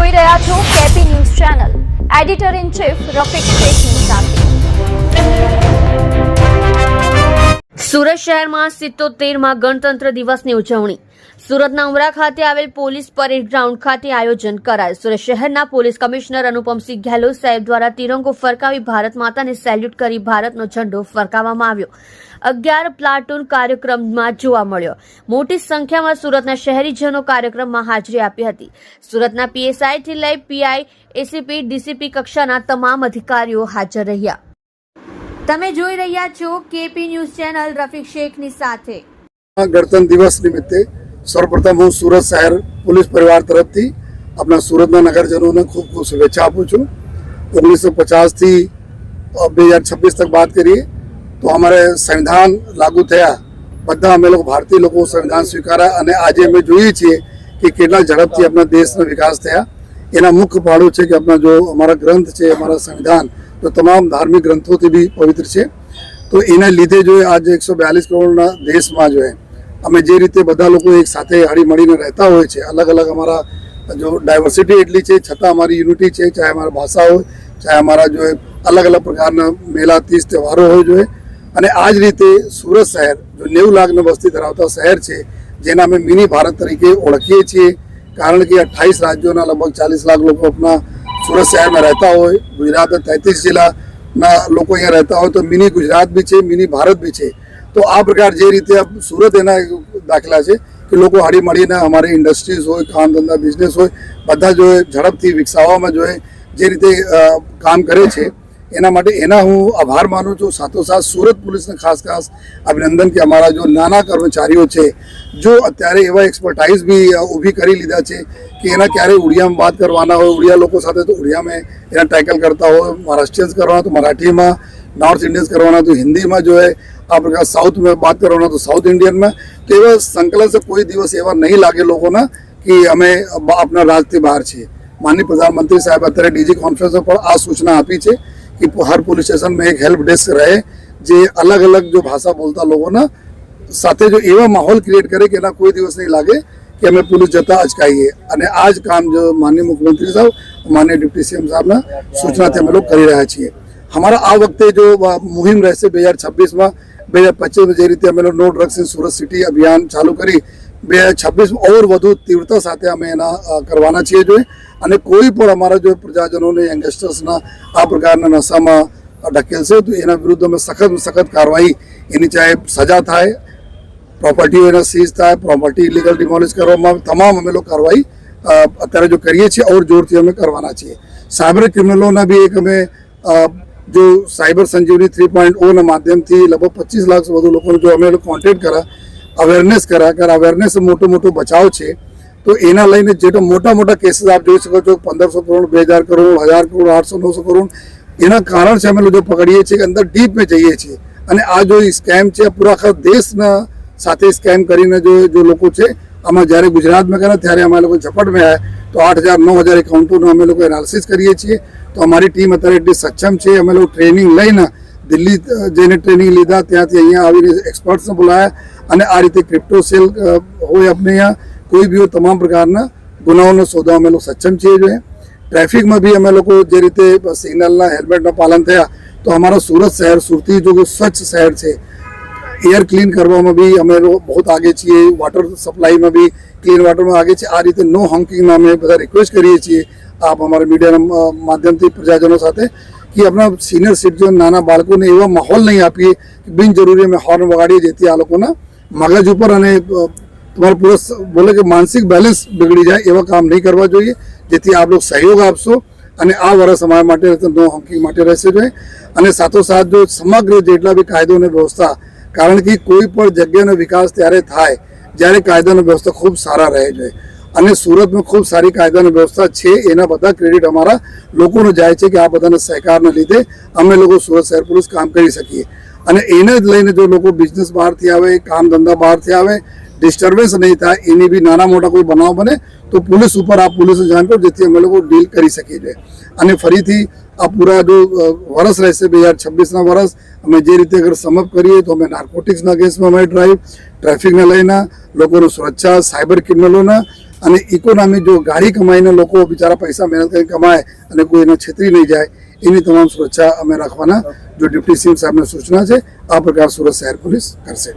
જોઈ રહ્યા છો KP news channel. Editor in chief Rafiq શેખની સાથે સુરત શહેરમાં સિત્તોતેરમાં ગણતંત્ર દિવસની ઉજવણી. સુરતના ઉમરા ખાતે આવેલ પોલીસ પરેડ ગ્રાઉન્ડ ખાતે આયોજન કરાયું. સુરત શહેરના પોલીસ કમિશનર અનુપમસિંહ ગેહલોત સાહેબ દ્વારા તિરંગો ફરકાવી ભારત માતાને સેલ્યુટ કરી ભારતનો ઝંડો ફરકાવવામાં આવ્યો. અગિયાર પ્લાટૂન કાર્યક્રમમાં જોવા મળ્યો. મોટી સંખ્યામાં સુરતના શહેરીજનો કાર્યક્રમમાં હાજરી આપી હતી. સુરતના પીએસઆઈથી લઈ પીઆઈ, એસીપી, ડીસીપી કક્ષાના તમામ અધિકારીઓ હાજર રહ્યા. તમે જોઈ રહ્યા છો કેપી ન્યૂઝ ચેનલ રફીક શેખની સાથે. ગણતંત્ર દિવસ નિમિત્તે સૌપ્રથમ હું સુરત શહેર પોલીસ પરિવાર તરફથી આપણા સુરતના નગરજનોને ખૂબ ખૂબ શુભેચ્છા આપું છું. ઓગણીસો પચાસથી બે હજાર છવ્વીસ તક વાત કરીએ તો અમારે સંવિધાન લાગુ થયા. બધા અમે લોકો ભારતીય લોકો સંવિધાન સ્વીકાર્યા અને આજે અમે જોઈએ છીએ કે કેટલા ઝડપથી આપણા દેશનો વિકાસ થયા. એના મુખ્ય પાડો છે કે આપણા જો અમારા ગ્રંથ છે, અમારા સંવિધાન તો તમામ ધાર્મિક ગ્રંથોથી બી પવિત્ર છે. તો એના લીધે જો આજે એકસો બ્યાલીસ કરોડના દેશમાં જો અમે જે રીતે બધા લોકો એક સાથે હળી મળીને રહેતા હોય છે, અલગ અલગ અમારા જો ડાયવર્સિટી એટલી છે, છતાં અમારી યુનિટી છે, ચાહે અમારા ભાષા હોય, ચાહે અમારા જો અલગ અલગ પ્રકારના મેળા તીજ તહેવારો હોય જોઈએ અને આ જ રીતે સુરત શહેર જો નેવું લાખની વસ્તી ધરાવતા શહેર છે, જેના અમે મિની ભારત તરીકે ઓળખીએ છીએ. કારણ કે અઠ્ઠાવીસ રાજ્યોના લગભગ ચાલીસ લાખ લોકો આપણા સુરત શહેરમાં રહેતા હોય ગુજરાતના તેત્રીસ જિલ્લાના લોકો અહીંયા રહેતા હોય, તો મિની ગુજરાત બી છે, મિની ભારત બી છે. તો આ પ્રકાર જે રીતે સુરત એના દાખલા છે કે લોકો હળી મળીને અમારી ઇન્ડસ્ટ્રીઝ હોય કામ ધંધા બિઝનેસ હોય, બધા જો ઝડપથી વિકસાવવામાં જોઈએ જે રીતે કામ કરે છે. એના માટે એના હું આભાર માનું છું. સાથોસાથ સુરત પોલીસને ખાસ ખાસ અભિનંદન કે અમારા જો નાના કર્મચારીઓ છે, જો અત્યારે એવા એક્સપર્ટાઇઝ બી ઊભી કરી લીધા છે કે એના ક્યારે ઉડિયામાં વાત કરવાના હોય, ઉડિયા લોકો સાથે તો ઉડિયામાં એના ટેકલ કરતા હોય, મહારાષ્ટ્રીયન્સ કરવાના તો મરાઠીમાં નોર્થ ઇન્ડિયન્સ કરવાના તો હિન્દીમાં જો હે, આ પ્રકાર સાઉથમાં વાત કરવાના તો સાઉથ ઇન્ડિયનમાં તો એવા સંકલન કોઈ દિવસ એવા નહીં લાગે લોકોના કે અમે આપણા રાજથી બહાર છીએ. માનનીય પ્રધાનમંત્રી સાહેબ અત્યારે ડીજી કોન્ફરન્સ પર આ સૂચના આપી છે. કે હર પોલીસ સ્ટેશનમાં એક હેલ્પ ડેસ્ક રહે જે અલગ અલગ જો ભાષા બોલતા લોકોના સાથે જો એવા માહોલ ક્રિએટ કરે કે એના કોઈ દિવસ નહીં લાગે કે અમે પોલીસ જતા અચકાઈએ અને આ જ કામ જો માનનીય મુખ્યમંત્રી સાહેબ માનનીય ડિપ્ટી સીએમ સાહેબના સૂચનાથી અમે લોકો કરી રહ્યા છીએ हमारा આ વખતે જો અ, મુહિમ રહેશે બે હજાર છવ્વીસમાં બે હજાર પચીસમાં જે રીતે અમે લોકો no drugs in Surat city અભિયાન ચાલુ કરી બે છવ્વીસ ઓર વધુ તીવ્રતા સાથે અમે એના કરવાના છીએ જોઈએ. અને કોઈ પણ અમારા જો પ્રજાજનોને, યંગસ્ટર્સના આ પ્રકારના નશામાં ઢકેલશે તો એના વિરુદ્ધ અમે સખત સખત કાર્યવાહી એની ચાહે સજા થાય પ્રોપર્ટીઓ એના સીઝ થાય, પ્રોપર્ટી ઇલીગલ ડિમોલિશ કરવામાં તમામ અમે લોકો કાર્યવાહી અત્યારે જો કરીએ છીએ, ઓર જોરથી અમે કરવાના છીએ. સાયબર ક્રિમિનલોના બી એક અમે જો સાયબર સંજીવની થ્રી પોઈન્ટ ઓના માધ્યમથી લગભગ પચીસ લાખ વધુ લોકોને જો અમે કોન્ટેક્ટ કર્યા અવેરનેસ કર્યા કારણ અવેરનેસ મોટો મોટો બચાવ છે, તો એના લઈને જેટલા મોટા મોટા કેસીસ આપ જોઈ શકો છો, પંદરસો કરોડ, બે હજાર કરોડ હજાર કરોડ, આઠસો, નવસો કરોડ, એના કારણ છે અમે લોકો પકડીએ છીએ કે અંદર ડીપમાં જઈએ છીએ. અને આ જો સ્કેમ છે પૂરા આખા દેશના સાથે સ્કેમ કરીને જો જો લોકો છે, આમાં જ્યારે ગુજરાતમાં કર્યા ત્યારે અમે લોકો ઝપટમાં આવ્યા. તો આઠ હજાર, નવ હજાર એકાઉન્ટોનું અમે લોકો એનાલિસિસ કરીએ છીએ. તો અમારી ટીમ અત્યારે એટલી સક્ષમ છે, અમે લોકો ટ્રેનિંગ લઈને દિલ્હી જઈને ટ્રેનિંગ લીધા ત્યાંથી અહીંયા આવીને એક્સપર્ટ્સને બોલાયા. અને આ રીતે ક્રિપ્ટો સેલ અ, હોય આપણે અહીંયા કોઈ બી હોય તમામ પ્રકારના ગુનાઓનો સોદા અમે લોકો સક્ષમ છીએ જોઈએ. ટ્રાફિકમાં બી અમે લોકો જે રીતે સિગ્નલના હેલ્મેટના પાલન થયા તો અમારો સુરત શહેર સુરતી જો કે સ્વચ્છ શહેર છે. એર ક્લીન કરવામાં બી અમે લોકો બહુ આગે છીએ વોટર સપ્લાયમાં બી ક્લીન વોટરમાં આગે છે આ રીતે નો હોંકિંગમાં અમે બધા રિક્વેસ્ટ કરીએ છીએ આપ અમારા મીડિયાના અ, માધ્યમથી પ્રજાજનો સાથે કે આપણા સિનિયર સિટીઝન નાના બાળકોને એવો માહોલ નહીં આપીએ કે બિનજરૂરી અમે હોર્ન વગાડીએ જેથી આ લોકોના મગજ ઉપર અને તમારો પૂરો બોલે કે માનસિક બેલેન્સ બગડી જાય એવા કામ નહીં કરવા જોઈએ, જેથી આપ લોકો સહયોગ આપશો અને આ વર્ષ અમારા માટે નો હંકિંગ માટે રહેશે જોઈએ. અને સાથોસાથ જો સમગ્ર જેટલા બી કાયદો અને વ્યવસ્થા, કારણ કે કોઈ પણ જગ્યાનો વિકાસ ત્યારે થાય, જ્યારે કાયદાનો વ્યવસ્થા ખૂબ સારા રહે છે અને સુરતમાં ખૂબ સારી કાયદાની વ્યવસ્થા છે. એના બધા ક્રેડિટ અમારા લોકોને જાય છે કે આ બધાના સહકારના લીધે અમે લોકો સુરત શહેર પોલીસ કામ કરી શકીએ. અને એને જ લઈને જો લોકો બિઝનેસ બહારથી આવે, કામ ધંધા બહારથી આવે ડિસ્ટર્બન્સ નહીં થાય, એની બી નાના મોટા કોઈ બનાવ બને, તો પોલીસ ઉપર આ પોલીસને જાણ કરો, જેથી અમે લોકો ડીલ કરી શકીએ છીએ. અને ફરીથી આ પૂરા જો વરસ રહેશે બે હજાર છવ્વીસના વરસ, અમે જે રીતે અગર સમપ કરીએ, તો અમે નાર્કોટિક્સના કેસમાં અમે ડ્રાઈવ ટ્રાફિકને લઈને, લોકોની સુરક્ષા સાયબર ક્રિમિનલોના અને ઇકોનોમી જો ગાડી કમાઈને લોકો બિચારા પૈસા મહેનત કરીને કમાય અને કોઈ એને છેતરી નહીં જાય, એની તમામ સુરક્ષા અમે રાખવાના. જો ડિપ્ટી સીએમ સાહેબની સૂચના છે, આ પ્રકાર સુરત શહેર પોલીસ કરશે.